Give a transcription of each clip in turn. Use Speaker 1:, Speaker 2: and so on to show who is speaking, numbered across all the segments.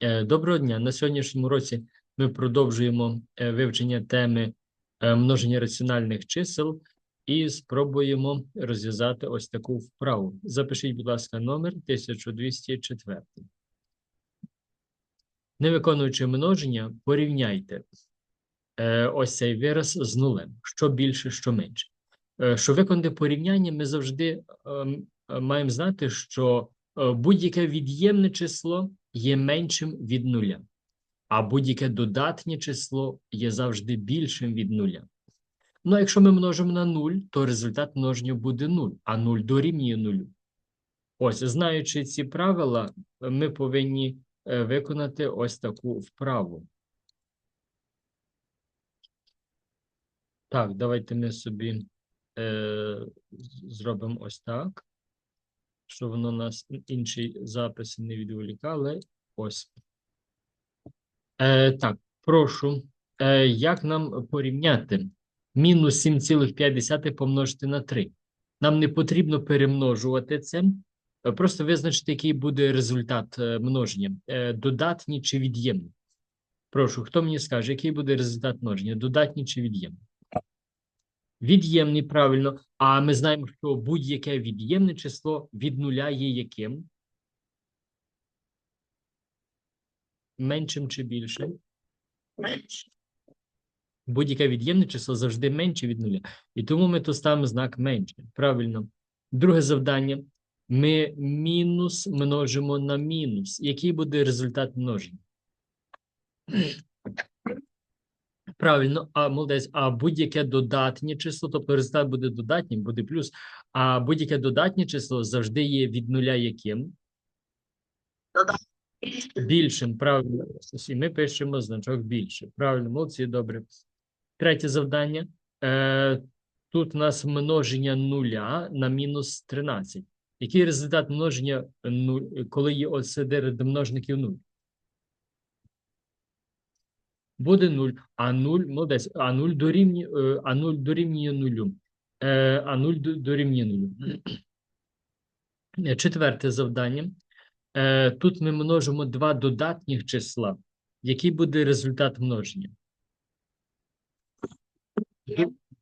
Speaker 1: Е, Доброго дня. На сьогоднішньому році ми продовжуємо е, вивчення теми е, множення раціональних чисел і спробуємо розв'язати ось таку вправу. Запишіть, будь ласка, номер 1204. Не виконуючи множення, порівняйте ось цей вираз з нулем. Що більше, що менше. Щоб виконати порівняння, ми завжди ем, маємо знати, що будь-яке від'ємне число є меншим від нуля, а будь-яке додатнє число є завжди більшим від нуля. Ну, а якщо ми множимо на 0, то результат множення буде 0, а 0 дорівнює 0. Ось, знаючи ці правила, ми повинні е, виконати ось таку вправу. Так, давайте ми собі е, зробимо ось так, щоб воно нас інші записи не відволікали. Ось. Е, так, прошу. Е, як нам порівняти мінус 7,5 помножити на 3? Нам не потрібно перемножувати це. е, Просто визначити, який буде результат е, множення. Е, додатній чи від'ємний? Прошу, хто мені скаже, який буде результат множення? Додатній чи від'ємний? Від'ємний, правильно. А ми знаємо, що будь-яке від'ємне число від нуля є яким? Меншим чи більшим?
Speaker 2: Менше.
Speaker 1: Будь-яке від'ємне число завжди менше від нуля. І тому ми тут ставимо знак менше. Правильно. Друге завдання. Ми мінус множимо на мінус. Який буде результат множення? Правильно, а молодець, а будь-яке додатнє число, тобто результат буде додатнім, буде плюс, а будь-яке додатнє число завжди є від нуля яким? Більшим, правильно. І ми пишемо значок більше. Правильно, молодці, добре. Третє завдання. Е, тут у нас множення нуля на мінус 13. Який результат множення, нуль, коли є ось серед множників 0? Буде 0, а 0, молодець, а 0 дорівнює, е, а 0 дорівнює 0. Е, а 0 дорівнює 0. Четверте завдання. Е, тут ми множимо два додатніх числа. Який буде результат множення?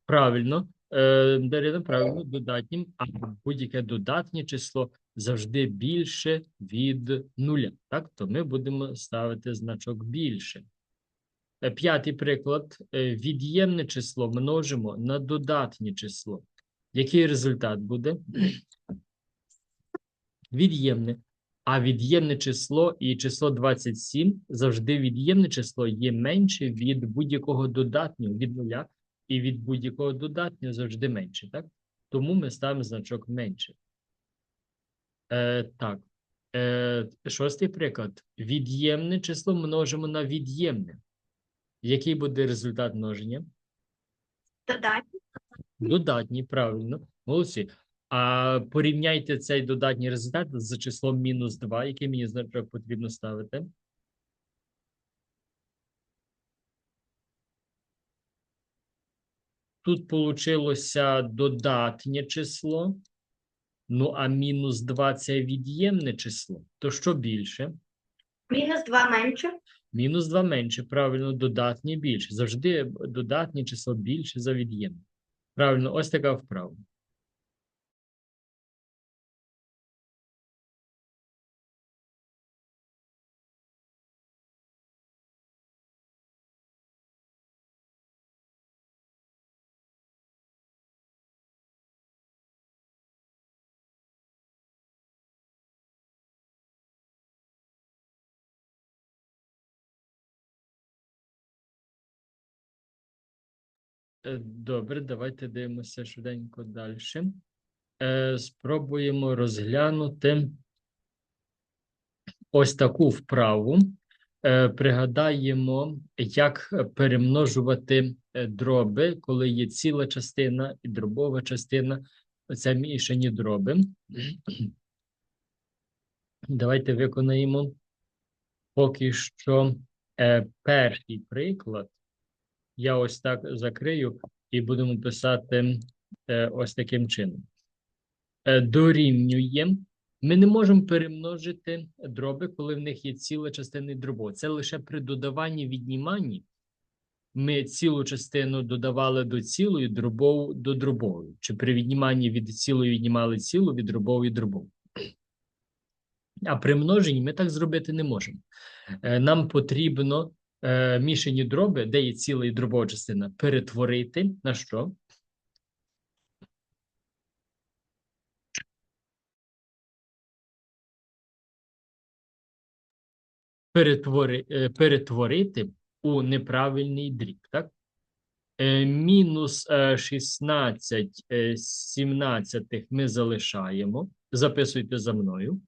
Speaker 1: Правильно. Е, Дарина, правильно, додатнім, а будь-яке додатнє число завжди більше від нуля. Так, то ми будемо ставити значок більше. Е, П'ятий приклад. Е, Від'ємне число множимо на додатнє число. Який результат буде? Від'ємне. А від'ємне число і число 27 завжди від'ємне число є менше від будь-якого додатнього від нуля, і від будь-якого додатнього завжди менше, так? Тому ми ставимо значок менше. Е, так. Е, шостий приклад. Від'ємне число множимо на від'ємне. Який буде результат множення?
Speaker 2: Додатні.
Speaker 1: Додатній, правильно. Молодці. А порівняйте цей додатній результат з числом мінус 2, який мені потрібно ставити. Тут получилося додатнє число. Ну, а мінус 2 – це від'ємне число. То що більше?
Speaker 2: Мінус 2 менше.
Speaker 1: Мінус 2 менше, правильно, додатні більше. Завжди додатні число більше за від'ємне. Правильно, ось така вправа. Добре, давайте дивимося швиденько далі. Е, Спробуємо розглянути ось таку вправу. Е, Пригадаємо, як перемножувати е, дроби, коли є ціла частина і дробова частина. Це мішані дроби. Давайте виконаємо поки що е, перший приклад. Я ось так закрию і будемо писати е, ось таким чином. Е, дорівнює Ми не можемо перемножити дроби, коли в них є ціла частина і дробова. Це лише при додаванні відніманні. Ми цілу частину додавали до цілої, дробову до дробової. Чи при відніманні від цілої віднімали цілу, від дробової дробову. А при множенні ми так зробити не можемо. Е, Нам потрібно е, мішані дроби, де є ціла і дробова частина, перетворити на що? Перетвори, е, перетворити у неправильний дріб, так? Е, Мінус е, 16 е, 17 ми залишаємо. Записуйте за мною.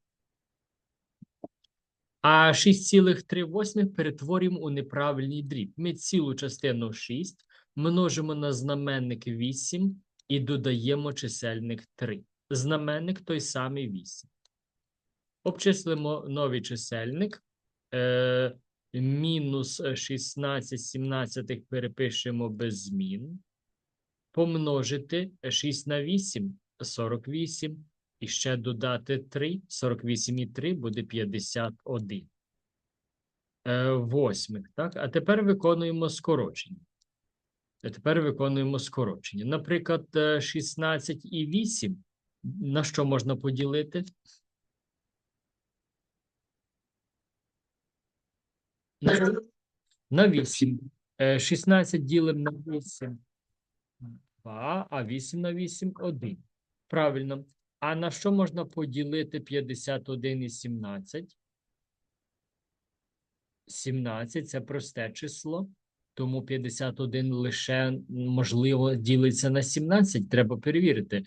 Speaker 1: А 6,3 перетворюємо у неправильний дріб. Ми цілу частину 6 множимо на знаменник 8 і додаємо чисельник 3. Знаменник той самий 8. Обчислимо новий чисельник. Е, мінус 16 17 перепишемо без змін. Помножити 6 на 8 – 48. І ще додати 3, 48 і 3 буде 51. Е, восьмих, так? А тепер виконуємо скорочення. А тепер виконуємо скорочення. Наприклад, е, 16 і 8 на що можна поділити? На, на 8. Е, 16 ділимо на 8. 2, а 8 на 8 – 1. Правильно. А на що можна поділити 51 і 17? 17 – це просте число, тому 51 лише, можливо, ділиться на 17. Треба перевірити.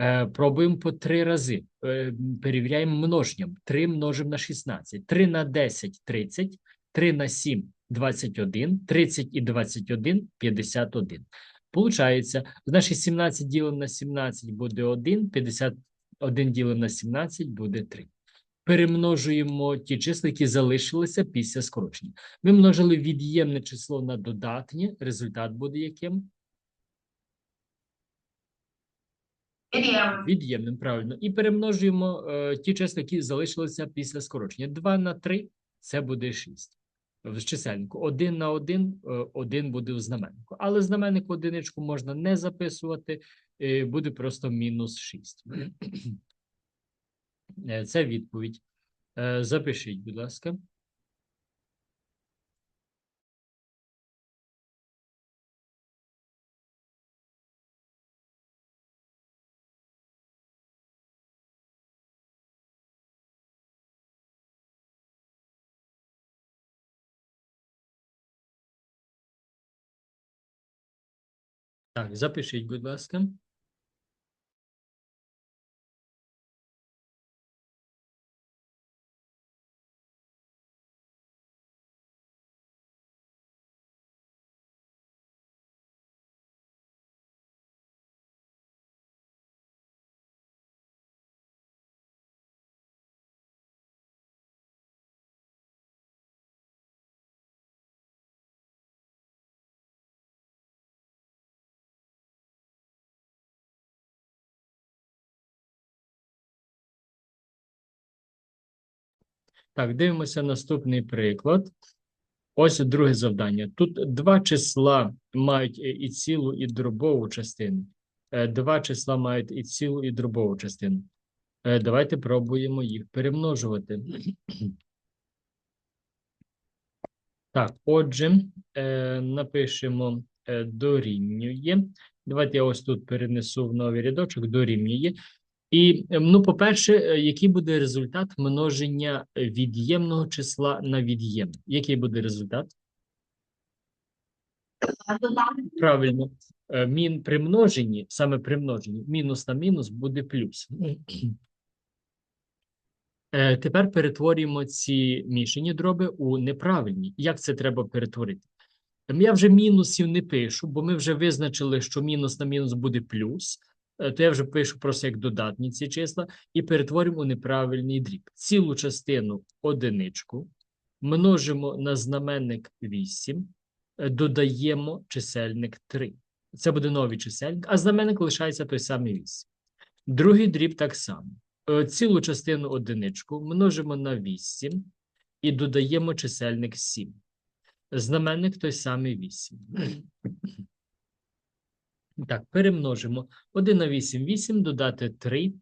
Speaker 1: Е, пробуємо по три рази. Е, перевіряємо множенням. 3 множимо на 16. 3 на 10 – 30. 3 на 7 – 21. 30 і 21 – 51. Получається, значить 17 ділимо на 17 буде 1, 51 ділимо на 17 буде 3. Перемножуємо ті числа, які залишилися після скорочення. Ми множили від'ємне число на додатнє, результат буде яким? Від'ємним, правильно. І перемножуємо е, ті числа, які залишилися після скорочення. 2 на 3 – це буде 6. В чисельнику Один на 1, 1 буде в знаменнику. Але знаменник одиничку можна не записувати, е, буде просто мінус 6. Е, Це відповідь. Е, Запишіть, будь ласка. Запишіть, будь ласка. Так, дивимося наступний приклад. Ось друге завдання. Тут два числа мають і і цілу, і дробову частину. Е, Два числа мають і цілу, і дробову частину. Е, Давайте пробуємо їх перемножувати. Так, отже, е, напишемо е, дорівнює. Давайте я ось тут перенесу в новий рядочок, дорівнює. І, е, ну, по-перше, е, який буде результат множення е, від'ємного числа на від'ємне? Який буде результат? Правильно. Е, Мін при множенні, саме при множенні, мінус на мінус буде плюс. Тепер перетворюємо ці мішані дроби у неправильні. Як це треба перетворити? Ем, Я вже мінусів не пишу, бо ми вже визначили, що мінус на мінус буде плюс. Е, То я вже пишу просто як додатні ці числа і перетворюємо у неправильний дріб. Цілу частину одиничку множимо на знаменник 8, е, додаємо чисельник 3. Це буде новий чисельник, а знаменник лишається той самий 8. Другий дріб так само. е, цілу частину одиничку множимо на 8 і додаємо чисельник 7. Знаменник той самий 8. Так, перемножимо. 1 на 8 – 8, додати 3.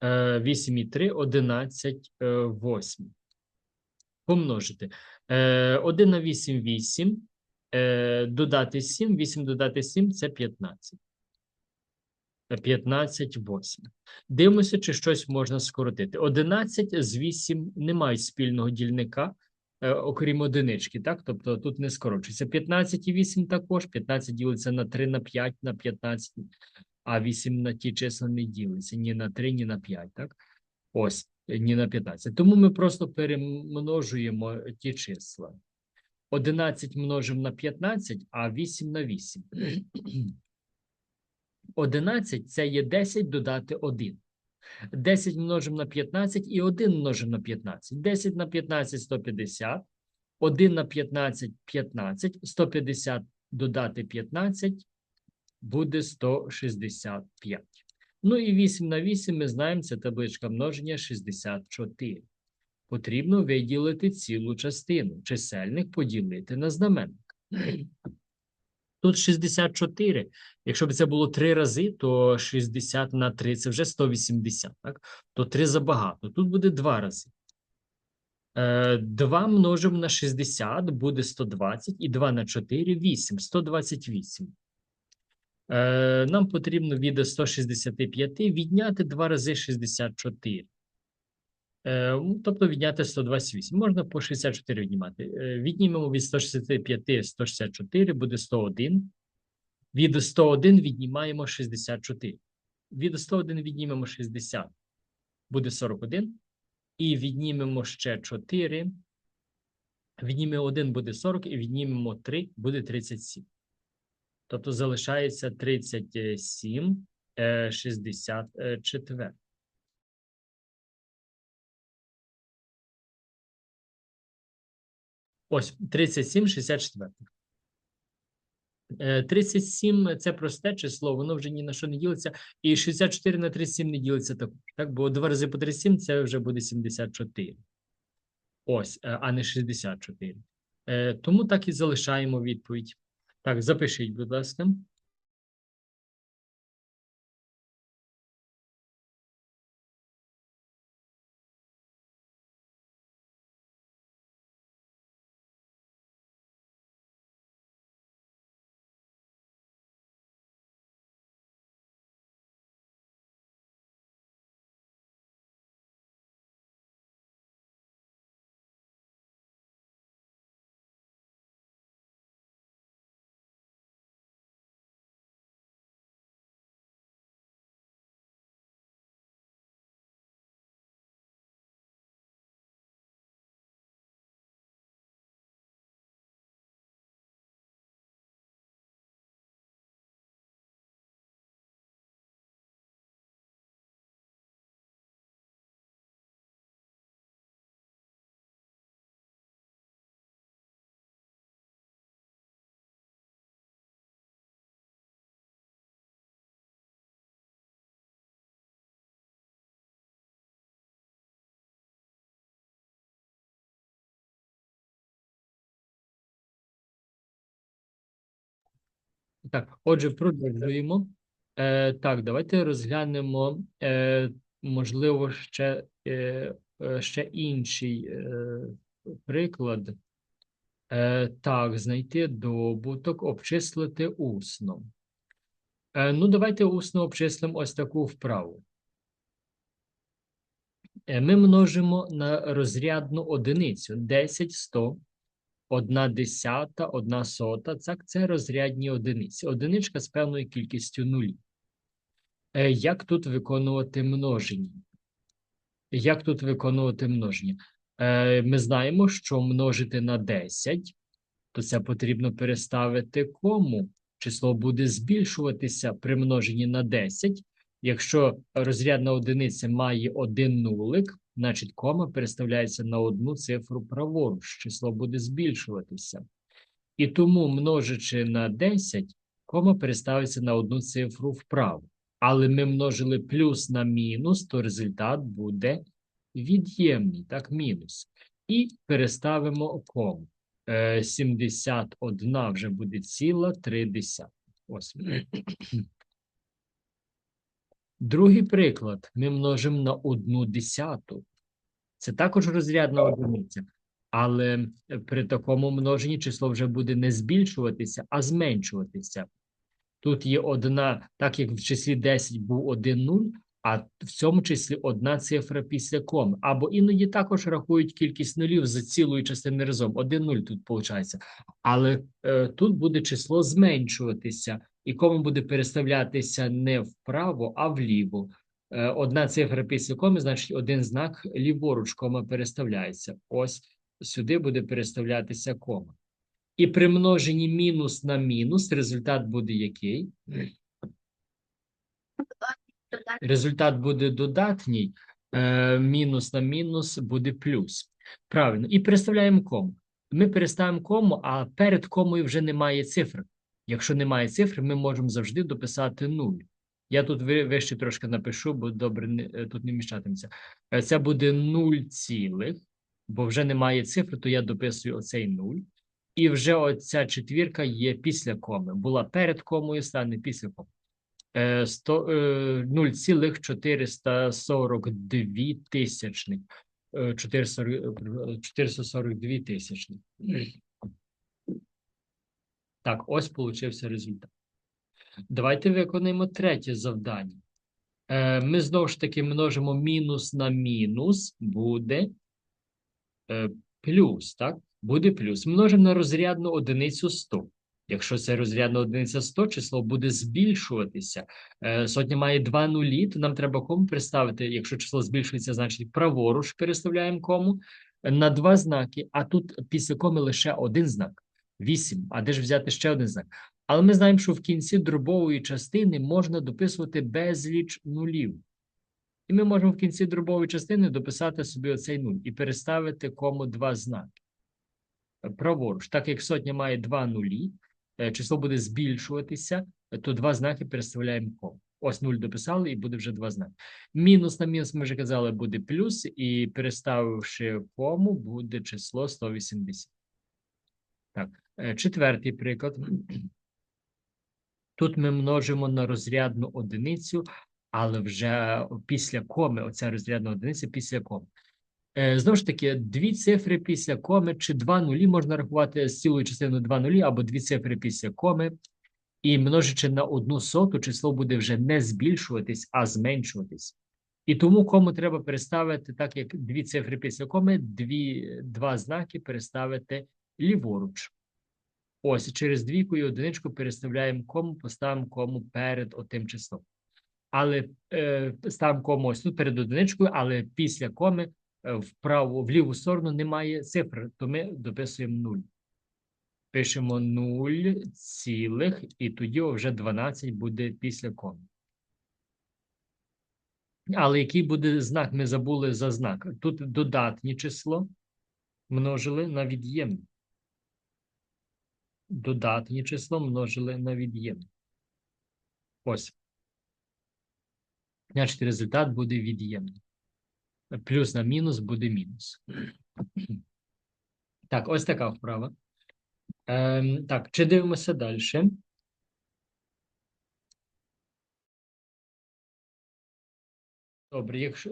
Speaker 1: Е, 8 і 3 – 11 е, 8. Помножити. Е, 1 на 8 – 8. Е, додати 7. 8 додати 7 – це 15. Е, 15 8. Дивимося, чи щось можна скоротити. 11 з 8 не мають спільного дільника, е, окрім одинички, так? Тобто тут не скорочується. 15 і 8 також. 15 ділиться на 3, на 5, на 15, а 8 на ті числа не ділиться ні на 3, ні на 5, так? Ось, е, ні на 15. Тому ми просто перемножуємо ті числа. 11 множимо на 15, а 8 на 8. 11 – це є 10 додати 1. 10 множимо на 15 і 1 множимо на 15. 10 на 15 – 150. 1 на 15 – 15. 150 додати 15 буде 165. Ну і 8 на 8 ми знаємо, це табличка множення 64. Потрібно виділити цілу частину. Чисельник поділити на знаменник. Тут 64. Якщо б це було 3 рази, то 60 на 3 – це вже 180, так? То 3 забагато. Тут буде 2 рази. Е, 2 множимо на 60 буде 120, і 2 на 4 – 8, 128. Е, Нам потрібно від 165 відняти 2 рази 64. Е, м, Тобто відняти 128. Можна по 64 віднімати. Е, Віднімемо від 165 164, буде 101. Від 101 віднімаємо 64. Від 101 віднімемо 60, буде 41. І віднімемо ще 4. Віднімемо 1 буде 40, і віднімемо 3 буде 37. Тобто залишається 37, е, 64. Ось 37, 64. Е, 37 – це просте число, воно вже ні на що не ділиться. І 64 на 37 не ділиться також. Так? Бо 2 рази по 37 – це вже буде 74. Ось, е, а не 64. Е, Тому так і залишаємо відповідь. Так, запишіть, будь ласка. Так, отже, продовжуємо. Е, так, давайте розглянемо, е, можливо, ще, е, е, ще інший е, приклад. Е, так, знайти добуток, обчислити усно. Е, ну, давайте усно обчислимо ось таку вправу. Е, ми множимо на розрядну одиницю 10, 100, одна десята, одна сота. Це розрядні одиниці. Одиничка з певною кількістю нулів. Е, Як тут виконувати множення? Як тут виконувати множення? Е, Ми знаємо, що множити на 10, то це потрібно переставити кому. Число буде збільшуватися при множенні на 10. Якщо розрядна одиниця має один нулик, значить кома переставляється на одну цифру праворуч. Число буде збільшуватися. І тому, множачи на 10, кома переставиться на одну цифру вправо. але ми множили плюс на мінус, то результат буде від'ємний, так, мінус. І переставимо кому. Е, 71 вже буде ціла 3 Ось. Другий приклад. Ми множимо на одну десяту. Це також розрядна одиниця. Але е, при такому множенні число вже буде не збільшуватися, а зменшуватися. Тут є одна, так як в числі 10 був один нуль, а в цьому числі одна цифра після коми. Або іноді також рахують кількість нулів за цілою частини разом. Один нуль тут виходить. Але е, тут буде число зменшуватися, і кома буде переставлятися не вправо, а вліво. Е, одна цифра після коми, значить один знак ліворуч кома переставляється. Ось сюди буде переставлятися кома. І при множенні мінус на мінус результат буде який? Результат буде додатній, е, мінус на мінус буде плюс. Правильно. І переставляємо кому. Ми переставимо кому, а перед комою вже немає цифр. Якщо немає цифр, ми можемо завжди дописати 0. Я тут вище трошки напишу, бо добре е, тут не вміщатиметься. Е, Це буде 0 цілих, бо вже немає цифр, то я дописую оцей 0. І вже оця четвірка є після коми. Була перед комою, стане після коми. Е, сто- е, 0,442 тисячних. Е, 440 е, 442 тисячних. Так, ось получився результат. Давайте виконаємо третє завдання. Е, Ми знову ж таки множимо мінус на мінус, буде е, плюс, так? Буде плюс. Множимо на розрядну одиницю 100. Якщо це розрядна одиниця 100, число буде збільшуватися. Е, Сотня має два нулі, то нам треба кому представити. Якщо число збільшується, значить праворуч переставляємо кому на два знаки, а тут після коми лише один знак. 8. А де ж взяти ще один знак? Але ми знаємо, що в кінці дробової частини можна дописувати безліч нулів. І ми можемо в кінці дробової частини дописати собі оцей нуль і переставити кому два знаки. Праворуч. Так як сотня має два нулі, е, число буде збільшуватися, то два знаки переставляємо кому. Ось нуль дописали, і буде вже два знаки. Мінус на мінус, ми вже казали, буде плюс, і переставивши кому, буде число 180. Так, четвертий приклад. Тут ми множимо на розрядну одиницю, але вже після коми, оця розрядна одиниця після коми. Е, Знову ж таки, дві цифри після коми чи два нулі можна рахувати з цілою частиною два нулі, або дві цифри після коми. І множичи на одну соту, число буде вже не збільшуватись, а зменшуватись. І тому кому треба переставити, так як дві цифри після коми, дві, два знаки переставити ліворуч. Ось через двійку і одиничку переставляємо кому, поставимо кому перед отим числом. Але е, ставимо кому ось тут перед одиничкою, але після коми е, вправо, в ліву сторону немає цифр, то ми дописуємо 0. Пишемо 0 цілих, і тоді вже 12 буде після коми. Але який буде знак? Ми забули за знак. Тут додатнє число множили на від'ємне додатнє число множили на від'ємне. Ось. Значить, результат буде від'ємний. Плюс на мінус буде мінус. Так, ось така вправа. Ем, так, чи дивимося далі? Добре, якщо.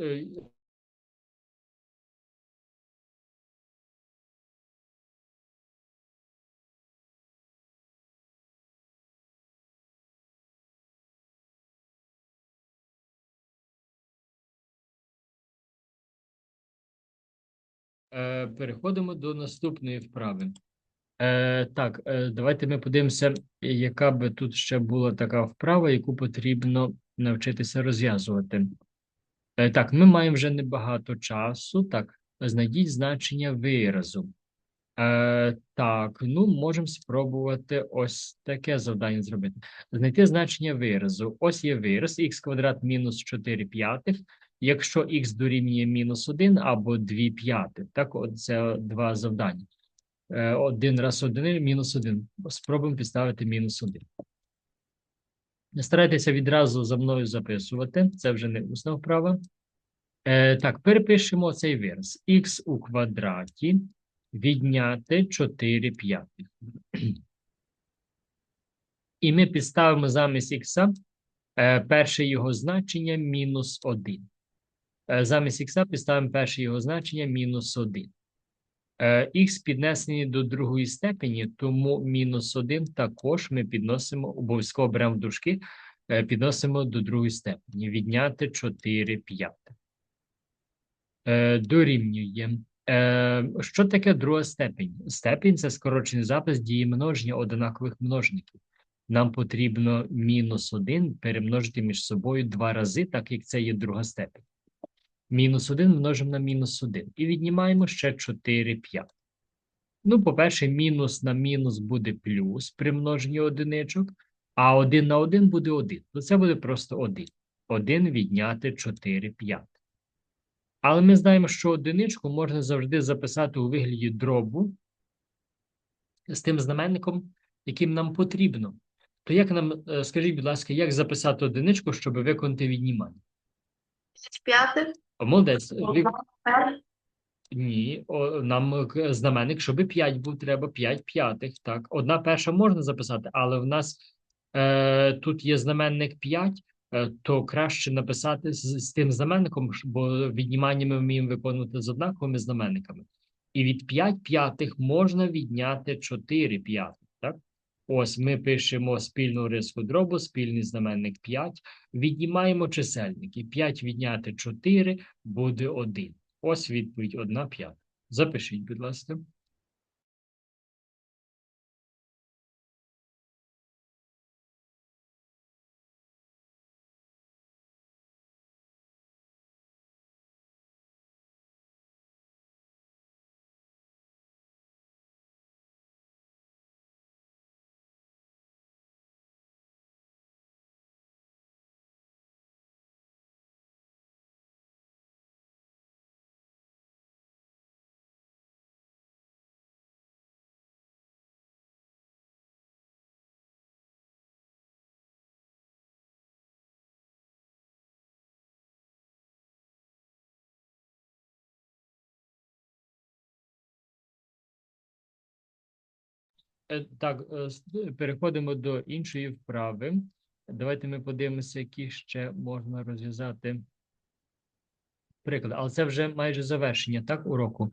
Speaker 1: Е, Переходимо до наступної вправи. Е, так, е, давайте ми подивимося, яка би тут ще була така вправа, яку потрібно навчитися розв'язувати. Так, ми маємо вже небагато часу. Так, знайдіть значення виразу. Так, ну можемо спробувати ось таке завдання зробити. Знайти значення виразу. Ось є вираз х квадрат мінус 4 п'ятих. Якщо х дорівнює мінус 1 або 2 п'ятих. Так, це два завдання. Е, один раз один, мінус 1. Спробуємо підставити мінус 1. Старайтеся відразу за мною записувати. Це вже не усна вправа. Е, так, перепишемо цей вираз. х у квадраті відняти 4 п'ятих. І ми підставимо замість х е, перше його значення мінус 1. Е, замість х підставимо перше його значення мінус 1. Е, х піднесені до другої степені, тому мінус 1 також ми підносимо, обов'язково беремо в дужки, е, підносимо до другої степені. Відняти 4 п'яте. Дорівнює. Що таке друга степень? Степень це скорочений запис дії множення однакових множників. Нам потрібно мінус 1 перемножити між собою два рази, так як це є друга степень. Мінус 1 множимо на мінус 1 і віднімаємо ще 4 п'ятих. Ну, по-перше, мінус на мінус буде плюс при множенні одиничок, а 1 на 1 буде 1. То це буде просто 1. 1 відняти 4 п'ятих. Але ми знаємо, що одиничку можна завжди записати у вигляді дробу з тим знаменником, яким нам потрібно. То як нам, е, скажіть, будь ласка, як записати одиничку, щоб виконати віднімання?
Speaker 2: 5 п'ятих.
Speaker 1: Молодець, ви- ні, о, нам е, знаменник, щоб 5 був, треба 5 п'ятих. Так, одна перша можна записати, але в нас е, тут є знаменник 5, е, то краще написати з, з тим знаменником, бо віднімання ми вміємо виконувати з однаковими знаменниками. І від 5 п'ятих можна відняти 4 п'ятих. Ось ми пишемо спільну риску дробу, спільний знаменник 5, віднімаємо чисельники. 5 відняти 4 буде 1. Ось відповідь 1 5. Запишіть, будь ласка. Так, е, с- е, переходимо до іншої вправи. Давайте ми подивимося, які ще можна розв'язати приклади. Але це вже майже завершення, так, уроку?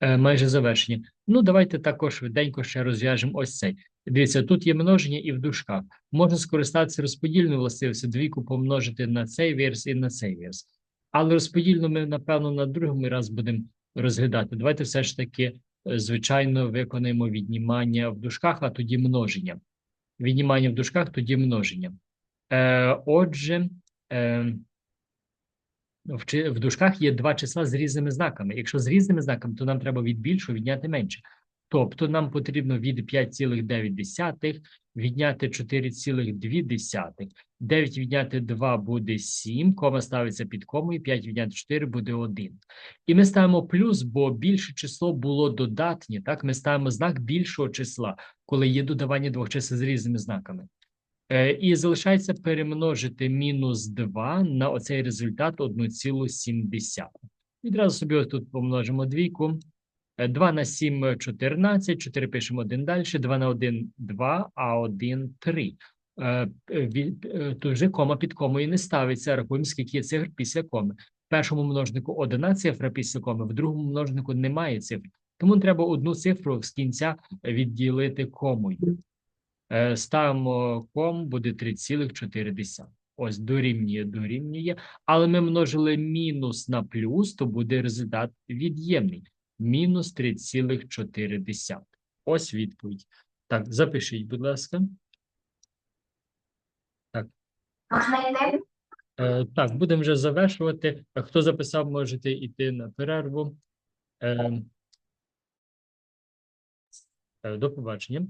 Speaker 1: Е, Майже завершення. Ну, давайте також швиденько ще розв'яжемо ось цей. Дивіться, тут є множення і в дужках. Можна скористатися розподільною властивістю, двійку помножити на цей вірс і на цей вірс. Але розподільну ми, напевно, на другий раз будемо розглядати. Давайте все ж таки, звичайно, виконаємо віднімання в дужках, а тоді множення. Віднімання в дужках, тоді множення. Е, отже, е, в дужках є два числа з різними знаками. Якщо з різними знаками, то нам треба від більшого відняти менше. Тобто нам потрібно від 5,9 відняти 4,2. 9 відняти 2 буде 7, кома ставиться під комою, 5 відняти 4 буде 1. І ми ставимо плюс, бо більше число було додатнє. Так, ми ставимо знак більшого числа, коли є додавання двох чисел з різними знаками. Е, І залишається перемножити мінус 2 на оцей результат 1,7. Відразу собі тут помножимо двійку. Е, 2 на 7 – 14, 4 пишемо 1 далі, 2 на 1 – 2, а 1 – 3. Е, е, е, Тут вже кома під комою не ставиться, рахуємо, скільки є цифр після коми. В першому множнику одна цифра після коми, в другому множнику немає цифр. Тому треба одну цифру з кінця відділити комою. Е, Ставимо ком, буде 3,4. Ось дорівнює, дорівнює. Але ми множили мінус на плюс, то буде результат від'ємний. Мінус 3,4. Ось відповідь. Так, запишіть, будь ласка.
Speaker 2: Так.
Speaker 1: Е, так, будемо вже завершувати. Хто записав, можете йти на перерву. Е, е, до побачення.